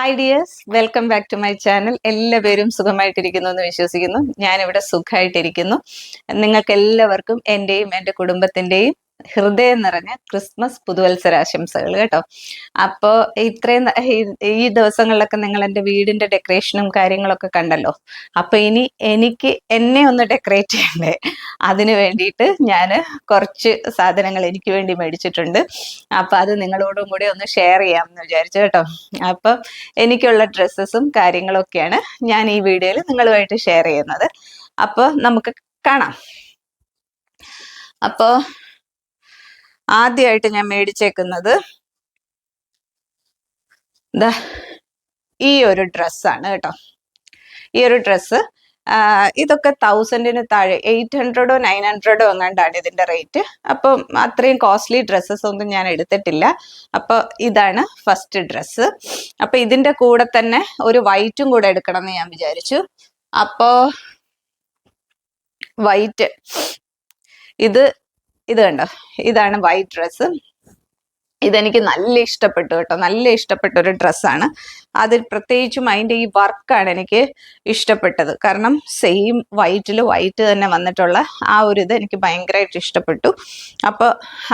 Hi dears welcome back to my channel എല്ലാവരും സുഖമായിട്ടിരിക്കുന്നു എന്ന് വിശ്വസിക്കുന്നു. ഞാനിവിടെ സുഖമായിട്ടിരിക്കുന്നു നിങ്ങൾക്ക് എല്ലാവർക്കും എന്റെയും എന്റെ കുടുംബത്തിന്റെയും ഹൃദയം നിറഞ്ഞ ക്രിസ്മസ് പുതുവത്സരാശംസകൾ കേട്ടോ. അപ്പോ ഇത്രയും ഈ- ദിവസങ്ങളിലൊക്കെ നിങ്ങൾ എന്റെ വീടിന്റെ ഡെക്കറേഷനും കാര്യങ്ങളൊക്കെ കണ്ടല്ലോ. അപ്പോൾ ഇനി എനിക്ക് എന്നെ ഒന്ന് ഡെക്കറേറ്റ് ചെയ്യണ്ടേ? അതിന് വേണ്ടിയിട്ട് ഞാൻ കുറച്ച് സാധനങ്ങൾ എനിക്ക് വേണ്ടി മേടിച്ചിട്ടുണ്ട്. അപ്പോൾ അത് നിങ്ങളോടും കൂടി ഒന്ന് ഷെയർ ചെയ്യാമെന്ന് വിചാരിച്ചു കേട്ടോ. അപ്പം എനിക്കുള്ള ഡ്രസ്സസും കാര്യങ്ങളൊക്കെയാണ് ഞാൻ ഈ വീഡിയോയിൽ നിങ്ങളുമായിട്ട് ഷെയർ ചെയ്യുന്നത്. അപ്പോൾ നമുക്ക് കാണാം. അപ്പോൾ ആദ്യമായിട്ട് ഞാൻ മേടിച്ചേക്കുന്നത് ഈ ഒരു ഡ്രസ്സാണ് കേട്ടോ. ഈ ഒരു ഡ്രസ്സ് ഇതൊക്കെ തൗസൻഡിന് താഴെ എയ്റ്റ് ഹൺഡ്രഡോ നയൻ ഹൺഡ്രഡോ എങ്ങാണ്ടാണ് ഇതിന്റെ റേറ്റ് അപ്പം അത്രയും കോസ്റ്റ്ലി ഡ്രസ്സസ് ഒന്നും ഞാൻ എടുത്തിട്ടില്ല. അപ്പോൾ ഇതാണ് ഫസ്റ്റ് ഡ്രസ്സ് അപ്പോൾ ഇതിന്റെ കൂടെ തന്നെ ഒരു വൈറ്റും കൂടെ എടുക്കണം എന്ന് ഞാൻ വിചാരിച്ചു. അപ്പോൾ വൈറ്റ് ഇത് ഇത് കണ്ടോ? ഇതാണ് വൈറ്റ് ഡ്രസ്സ് ഇതെനിക്ക് നല്ല ഇഷ്ടപ്പെട്ടു കേട്ടോ. നല്ല ഇഷ്ടപ്പെട്ട ഒരു ഡ്രസ്സാണ് അതിൽ പ്രത്യേകിച്ചും അതിന്റെ ഈ വർക്കാണ് എനിക്ക് ഇഷ്ടപ്പെട്ടത്. കാരണം സെയിം വൈറ്റിൽ വൈറ്റ് തന്നെ വന്നിട്ടുള്ള ആ ഒരു ഇത് എനിക്ക് ഭയങ്കരമായിട്ട് ഇഷ്ടപ്പെട്ടു. അപ്പോൾ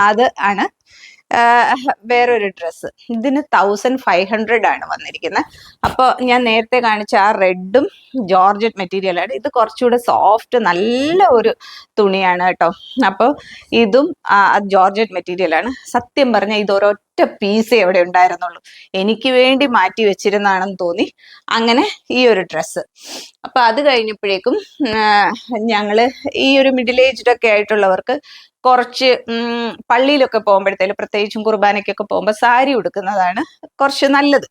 അത് ആണ് വേറൊരു ഡ്രസ്സ് ഇതിന് തൗസൻഡ് ഫൈവ് ഹൺഡ്രഡ് ആണ് വന്നിരിക്കുന്നത് അപ്പോൾ ഞാൻ നേരത്തെ കാണിച്ച ആ റെഡും ജോർജറ്റ് മെറ്റീരിയലാണ് ഇത് കുറച്ചുകൂടെ സോഫ്റ്റ് നല്ല ഒരു തുണിയാണ് കേട്ടോ. അപ്പോൾ ഇതും ജോർജറ്റ് മെറ്റീരിയലാണ് സത്യം പറഞ്ഞാൽ ഇത് ഒരൊറ്റ പീസേ എവിടെ ഉണ്ടായിരുന്നുള്ളൂ. എനിക്ക് വേണ്ടി മാറ്റി വെച്ചിരുന്നാണെന്ന് തോന്നി. അങ്ങനെ ഈ ഒരു ഡ്രസ്സ് അപ്പോൾ അത് കഴിഞ്ഞപ്പോഴേക്കും ഞങ്ങൾ ഈ ഒരു മിഡിൽ ഏജ്ഡ് ഒക്കെ ആയിട്ടുള്ളവർക്ക് കുറച്ച് പള്ളിയിലൊക്കെ പോകുമ്പോഴത്തേലും പ്രത്യേകിച്ചും കുർബാനയ്ക്കൊക്കെ പോകുമ്പോൾ സാരി ഉടുക്കുന്നതാണ് കുറച്ച് നല്ലത്.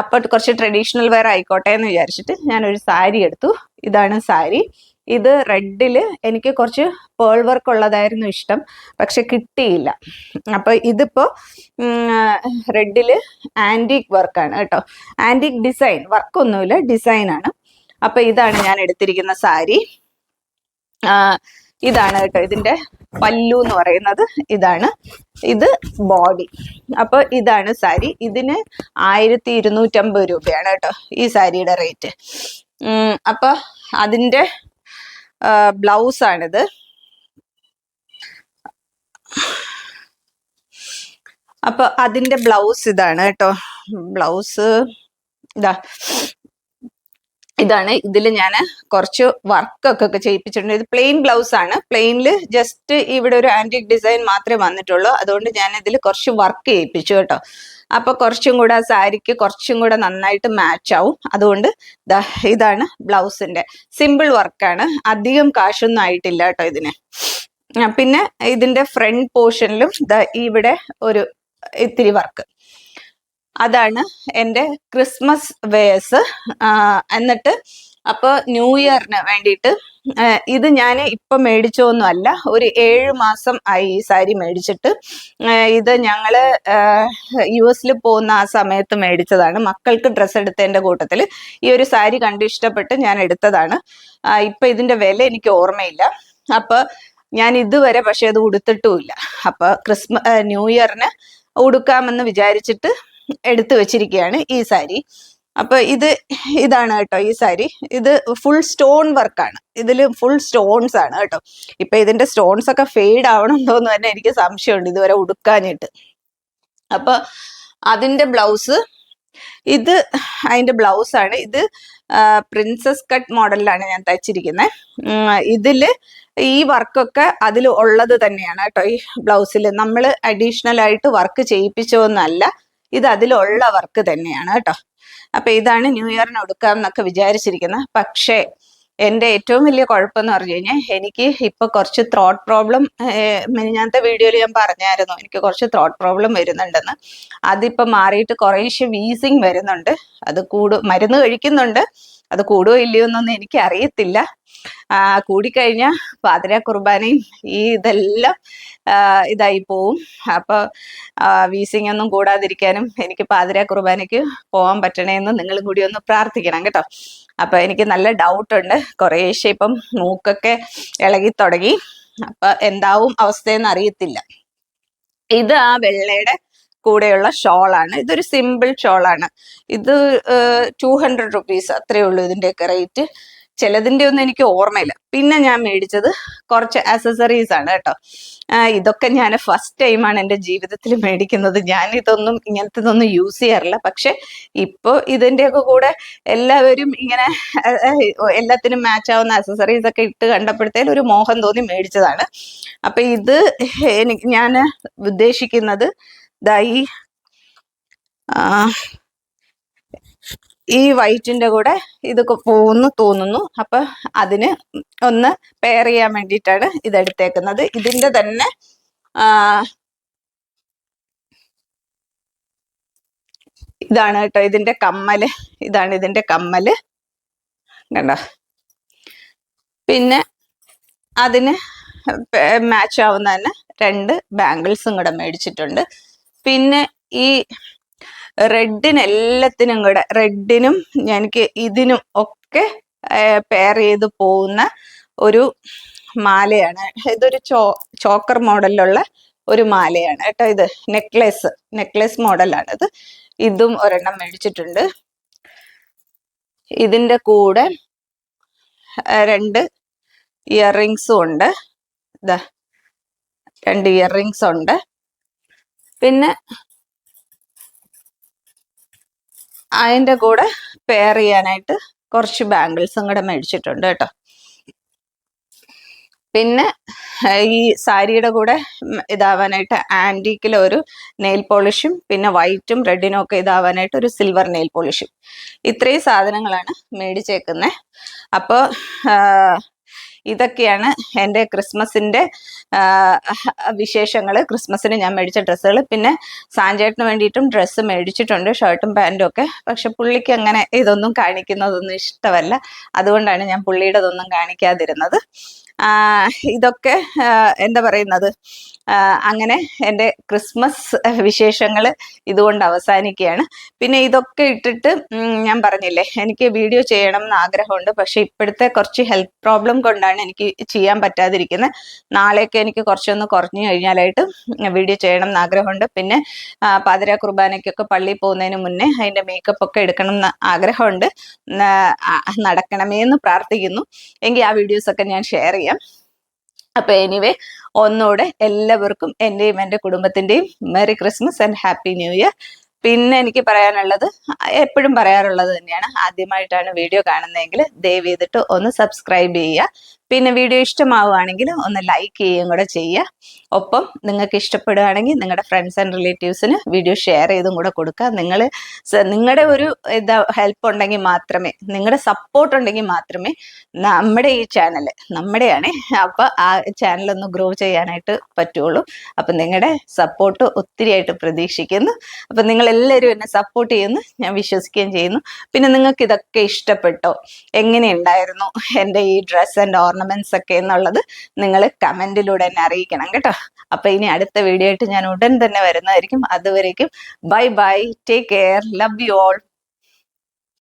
അപ്പൊ കുറച്ച് ട്രഡീഷണൽ വെയർ ആയിക്കോട്ടെ എന്ന് വിചാരിച്ചിട്ട് ഞാനൊരു സാരി എടുത്തു. ഇതാണ് സാരി. ഇത് റെഡിൽ എനിക്ക് കുറച്ച് പേൾ വർക്ക് ഉള്ളതായിരുന്നു ഇഷ്ടം പക്ഷെ കിട്ടിയില്ല. അപ്പൊ ഇതിപ്പോ റെഡിൽ ആന്റിക് വർക്കാണ് കേട്ടോ. ആന്റിക് ഡിസൈൻ വർക്കൊന്നുമില്ല ഡിസൈൻ ആണ് അപ്പൊ ഇതാണ് ഞാൻ എടുത്തിരിക്കുന്ന സാരി. ഇതാണ് കേട്ടോ ഇതിന്റെ പല്ലു എന്ന് പറയുന്നത് ഇതാണ്. ഇത് ബോഡി അപ്പൊ ഇതാണ് സാരി. ഇതിന് ആയിരത്തി ഇരുന്നൂറ്റമ്പത് രൂപയാണ് കേട്ടോ ഈ സാരിയുടെ റേറ്റ് അപ്പൊ അതിന്റെ ബ്ലൗസ് ആണിത്. അപ്പൊ അതിന്റെ ബ്ലൗസ് ഇതാണ് കേട്ടോ. ബ്ലൗസ് ഇതാ. ഇതാണ്. ഇതിൽ ഞാൻ കുറച്ച് വർക്കൊക്കെ ഒക്കെ ചെയ്യിപ്പിച്ചിട്ടുണ്ട്. ഇത് പ്ലെയിൻ ബ്ലൗസ് ആണ്. പ്ലെയിനിൽ ജസ്റ്റ് ഇവിടെ ഒരു ആന്റിക് ഡിസൈൻ മാത്രമേ വന്നിട്ടുള്ളൂ. അതുകൊണ്ട് ഞാൻ ഇതിൽ കുറച്ച് വർക്ക് ചെയ്യിപ്പിച്ചു കേട്ടോ. അപ്പൊ കുറച്ചും കൂടെ ആ സാരിക്ക് കുറച്ചും കൂടെ നന്നായിട്ട് മാച്ച് ആവും. അതുകൊണ്ട് ഇതാണ് ബ്ലൗസിന്റെ. സിമ്പിൾ വർക്കാണ് അധികം കാശൊന്നും ആയിട്ടില്ല കേട്ടോ ഇതിന്. പിന്നെ ഇതിന്റെ ഫ്രണ്ട് പോർഷനിലും ഇവിടെ ഒരു ഇത്തിരി വർക്ക് അതാണ് എന്റെ ക്രിസ്മസ് വേഴ്സ് എന്നിട്ട് അപ്പോൾ ന്യൂ ഇയറിന് വേണ്ടിയിട്ട് ഇത് ഞാൻ ഇപ്പം മേടിച്ചോന്നുമല്ല ഒരു ഏഴ് മാസം ആയി ഈ സാരി മേടിച്ചിട്ട് ഇത് ഞങ്ങൾ യു എസിൽ പോകുന്ന ആ സമയത്ത് മേടിച്ചതാണ്. മക്കൾക്ക് ഡ്രസ്സ് എടുത്തതിന്റെ കൂട്ടത്തിൽ ഈ ഒരു സാരി കണ്ട് ഇഷ്ടപ്പെട്ട് ഞാൻ എടുത്തതാണ്. ഇപ്പം ഇതിന്റെ വില എനിക്ക് ഓർമ്മയില്ല. അപ്പോൾ ഞാൻ ഇതുവരെ പക്ഷേ അത് ഉടുത്തിട്ടുമില്ല. അപ്പോൾ ക്രിസ്മ ന്യൂ ഇയറിന് ഉടുക്കാമെന്ന് വിചാരിച്ചിട്ട് എടുത്തു വെച്ചിരിക്കുകയാണ് ഈ സാരി. അപ്പൊ ഇത് ഇതാണ് കേട്ടോ ഈ സാരി. ഇത് ഫുൾ സ്റ്റോൺ വർക്കാണ് ഇതിൽ ഫുൾ സ്റ്റോൺസ് ആണ് കേട്ടോ. ഇപ്പൊ ഇതിന്റെ സ്റ്റോൺസ് ഒക്കെ ഫെയ്ഡ് ആവണമെന്നോന്ന് തന്നെ എനിക്ക് സംശയമുണ്ട് ഇതുവരെ ഉടുക്കാനായിട്ട്. അപ്പൊ അതിന്റെ ബ്ലൗസ് ഇത് അതിന്റെ ബ്ലൗസ് ആണ്. ഇത് പ്രിൻസസ് കട്ട് മോഡലിലാണ് ഞാൻ തയ്ച്ചിരിക്കുന്നത് ഇതിൽ ഈ വർക്കൊക്കെ അതിൽ ഉള്ളത് തന്നെയാണ് കേട്ടോ ഈ ബ്ലൗസിൽ നമ്മൾ അഡീഷണൽ ആയിട്ട് വർക്ക് ചെയ്യിപ്പിച്ചതൊന്നല്ല ഇത് അതിലുള്ള വർക്ക് തന്നെയാണ് കേട്ടോ. അപ്പൊ ഇതാണ് ന്യൂ ഇയറിന് ഒടുക്കാം എന്നൊക്കെ വിചാരിച്ചിരിക്കുന്നത് പക്ഷേ എന്റെ ഏറ്റവും വലിയ കുഴപ്പമെന്ന് പറഞ്ഞു കഴിഞ്ഞാൽ എനിക്ക് ഇപ്പൊ കുറച്ച് ത്രോട്ട് പ്രോബ്ലം മിനിഞ്ഞാത്ത വീഡിയോയിൽ ഞാൻ പറഞ്ഞായിരുന്നു. എനിക്ക് കുറച്ച് ത്രോട്ട് പ്രോബ്ലം വരുന്നുണ്ടെന്ന്. അതിപ്പോ മാറിയിട്ട് കുറേശ്ശെ വീസിങ് വരുന്നുണ്ട്. അത് കൂടു മരുന്ന് കഴിക്കുന്നുണ്ട്. അത് കൂടുകയോ ഇല്ലയോ എന്നൊന്നും എനിക്ക് അറിയത്തില്ല ആ, കൂടിക്കഴിഞ്ഞാൽ പാതിര കുർബാനയും ഈ ഇതെല്ലാം ഇതായി പോവും. അപ്പോൾ വീസിങ് ഒന്നും കൂടാതിരിക്കാനും എനിക്ക് പാതിര കുർബാനയ്ക്ക് പോകാൻ പറ്റണേന്ന് നിങ്ങളും കൂടി ഒന്ന് പ്രാർത്ഥിക്കണം കേട്ടോ. അപ്പോൾ എനിക്ക് നല്ല ഡൗട്ട് ഉണ്ട് കുറേശ്ശെ ഇപ്പം മൂക്കൊക്കെ ഇളകി തുടങ്ങി. അപ്പൊ എന്താവും അവസ്ഥയെന്ന് അറിയത്തില്ല. ഇത് ആ വെള്ളയുടെ കൂടെയുള്ള ഷോളാണ്. ഇതൊരു സിമ്പിൾ ഷോളാണ്. ഇത് ടു ഹൺഡ്രഡ് റുപ്പീസ് അത്രേ ഉള്ളൂ ഇതിന്റെയൊക്കെ റേറ്റ്. ചിലതിന്റെ ഒന്നും എനിക്ക് ഓർമ്മയില്ല. പിന്നെ ഞാൻ മേടിച്ചത് കുറച്ച് ആക്സസറീസ് ആണ് കേട്ടോ. ഇതൊക്കെ ഞാൻ ഫസ്റ്റ് ടൈമാണ് എന്റെ ജീവിതത്തിൽ മേടിക്കുന്നത്. ഞാൻ ഇതൊന്നും ഇങ്ങനത്തതൊന്നും യൂസ് ചെയ്യാറില്ല. പക്ഷെ ഇപ്പോൾ ഇതിന്റെയൊക്കെ കൂടെ എല്ലാവരും ഇങ്ങനെ എല്ലാത്തിനും മാച്ച് ആവുന്ന ആക്സസറീസ് ഒക്കെ ഇട്ട് കണ്ടപ്പോഴത്തേലും ഒരു മോഹം തോന്നി മേടിച്ചതാണ്. അപ്പം ഇത് എനിക്ക് ഞാൻ ഉദ്ദേശിക്കുന്നത് ദാ ഈ വൈറ്റിന്റെ കൂടെ ഇതൊക്കെ പോകുന്നു തോന്നുന്നു. അപ്പൊ അതിന് ഒന്ന് പെയർ ചെയ്യാൻ വേണ്ടിയിട്ടാണ് ഇതെടുത്തേക്കുന്നത്. ഇതിന്റെ തന്നെ ഇതാണ് കേട്ടോ ഇതിന്റെ കമ്മൽ. ഇതാണ് ഇതിന്റെ കമ്മൽ. കണ്ടോ? പിന്നെ അതിന് മാച്ച് ആവുന്ന തന്നെ രണ്ട് ബാംഗിൾസും കൂടെ മേടിച്ചിട്ടുണ്ട്. പിന്നെ ഈ റെഡിന് എല്ലാത്തിനും കൂടെ റെഡിനും എനിക്ക് ഇതിനും ഒക്കെ പെയർ ചെയ്ത് പോകുന്ന ഒരു മാലയാണ്. ഇതൊരു ചോ ചോക്കർ മോഡലിലുള്ള ഒരു മാലയാണ്. കേട്ടോ ഇത്. നെക്ലേസ് നെക്ലേസ് മോഡലാണ് ഇത് ഇതും ഒരെണ്ണം മേടിച്ചിട്ടുണ്ട്. ഇതിന്റെ കൂടെ രണ്ട് ഇയർ റിങ്സും ഉണ്ട്. ഇതാ രണ്ട് ഇയർ റിങ്സ് ഉണ്ട്. പിന്നെ അതിന്റെ കൂടെ പെയർ ചെയ്യാനായിട്ട് കുറച്ച് ബാംഗിൾസും കൂടെ മേടിച്ചിട്ടുണ്ട് കേട്ടോ. പിന്നെ ഈ സാരിയുടെ കൂടെ ഇതാവാനായിട്ട് ആന്റീക്കിൽ ഒരു നെയിൽ പോളിഷും പിന്നെ വൈറ്റും റെഡിനും ഒക്കെ ഇതാവാനായിട്ട് ഒരു സിൽവർ നെയിൽ പോളിഷും ഇത്രയും സാധനങ്ങളാണ് മേടിച്ചേക്കുന്നത് അപ്പോൾ ഇതൊക്കെയാണ് എന്റെ ക്രിസ്മസിന്റെ വിശേഷങ്ങൾ ക്രിസ്മസിന് ഞാൻ മേടിച്ച ഡ്രസ്സുകൾ പിന്നെ സാഞ്ചേട്ടന് വേണ്ടിയിട്ടും ഡ്രസ്സ് മേടിച്ചിട്ടുണ്ട് ഷർട്ടും പാന്റും ഒക്കെ. പക്ഷെ പുള്ളിക്ക് അങ്ങനെ ഇതൊന്നും കാണിക്കുന്നതൊന്നും ഇഷ്ടമല്ല. അതുകൊണ്ടാണ് ഞാൻ പുള്ളിയുടെതൊന്നും കാണിക്കാതിരുന്നത്. ഇതൊക്കെ എന്താ പറയുന്നത്? അങ്ങനെ എന്റെ ക്രിസ്മസ് വിശേഷങ്ങൾ ഇതുകൊണ്ട് അവസാനിക്കുകയാണ്. പിന്നെ ഇതൊക്കെ ഇട്ടിട്ട് ഞാൻ പറഞ്ഞില്ലേ എനിക്ക് വീഡിയോ ചെയ്യണം എന്ന് ആഗ്രഹമുണ്ട്. പക്ഷെ ഇപ്പോഴത്തെ കുറച്ച് ഹെൽത്ത് പ്രോബ്ലം കൊണ്ടാണ് എനിക്ക് ചെയ്യാൻ പറ്റാതിരിക്കുന്നത്. നാളെയൊക്കെ എനിക്ക് കുറച്ചൊന്ന് കുറഞ്ഞു കഴിഞ്ഞാലായിട്ട് വീഡിയോ ചെയ്യണം എന്ന് ആഗ്രഹമുണ്ട്. പിന്നെ പാതിര കുർബാനയ്ക്കൊക്കെ പള്ളിയിൽ പോകുന്നതിന് മുന്നേ അതിന്റെ മേക്കപ്പ് ഒക്കെ എടുക്കണം എന്ന് ആഗ്രഹമുണ്ട് നടക്കണമേ എന്ന് പ്രാർത്ഥിക്കുന്നു. എങ്കിൽ ആ വീഡിയോസൊക്കെ ഞാൻ ഷെയർ ചെയ്യാം. അപ്പൊ എനിവേ ഒന്നുകൂടെ എല്ലാവർക്കും എന്റെയും എന്റെ കുടുംബത്തിന്റെയും merry Christmas and happy New Year പിന്നെ എനിക്ക് പറയാനുള്ളത് എപ്പോഴും പറയാറുള്ളത് തന്നെയാണ് ആദ്യമായിട്ടാണ് വീഡിയോ കാണുന്നതെങ്കിൽ ദയവ് ചെയ്തിട്ട് ഒന്ന് സബ്സ്ക്രൈബ് ചെയ്യുക. പിന്നെ വീഡിയോ ഇഷ്ടമാവുകയാണെങ്കിൽ ഒന്ന് ലൈക്ക് ചെയ്യുകയും കൂടെ ചെയ്യുക. ഒപ്പം നിങ്ങൾക്ക് ഇഷ്ടപ്പെടുകയാണെങ്കിൽ നിങ്ങളുടെ ഫ്രണ്ട്സ് ആൻഡ് റിലേറ്റീവ്സിന് വീഡിയോ ഷെയർ ചെയ്തും കൂടെ കൊടുക്കുക. നിങ്ങൾ നിങ്ങളുടെ ഒരു ഇതാ ഹെൽപ്പ് ഉണ്ടെങ്കിൽ മാത്രമേ നിങ്ങളുടെ സപ്പോർട്ട് ഉണ്ടെങ്കിൽ മാത്രമേ നമ്മുടെ ഈ ചാനൽ നമ്മുടെയാണ്. അപ്പോൾ ആ ചാനൽ ഒന്ന് ഗ്രോ ചെയ്യാനായിട്ട് പറ്റുള്ളൂ അപ്പം നിങ്ങളുടെ സപ്പോർട്ട് ഒത്തിരിയായിട്ട് പ്രതീക്ഷിക്കുന്നു. അപ്പം നിങ്ങളെല്ലാവരും എന്നെ സപ്പോർട്ട് ചെയ്യുന്നു. ഞാൻ വിശ്വസിക്കുകയും ചെയ്യുന്നു. പിന്നെ നിങ്ങൾക്ക് ഇതൊക്കെ ഇഷ്ടപ്പെട്ടോ? എങ്ങനെയുണ്ടായിരുന്നു എന്റെ ഈ ഡ്രസ്സ് ആൻഡ് ഓർണമെന്റ്സ് ഒക്കെ എന്നുള്ളത് നിങ്ങൾ കമന്റിലൂടെ എന്നെ അറിയിക്കണം കേട്ടോ. അപ്പൊ ഇനി അടുത്ത വീഡിയോ ആയിട്ട് ഞാൻ ഉടൻ തന്നെ വരുന്നതായിരിക്കും. അതുവരേക്കും bye bye take care love you all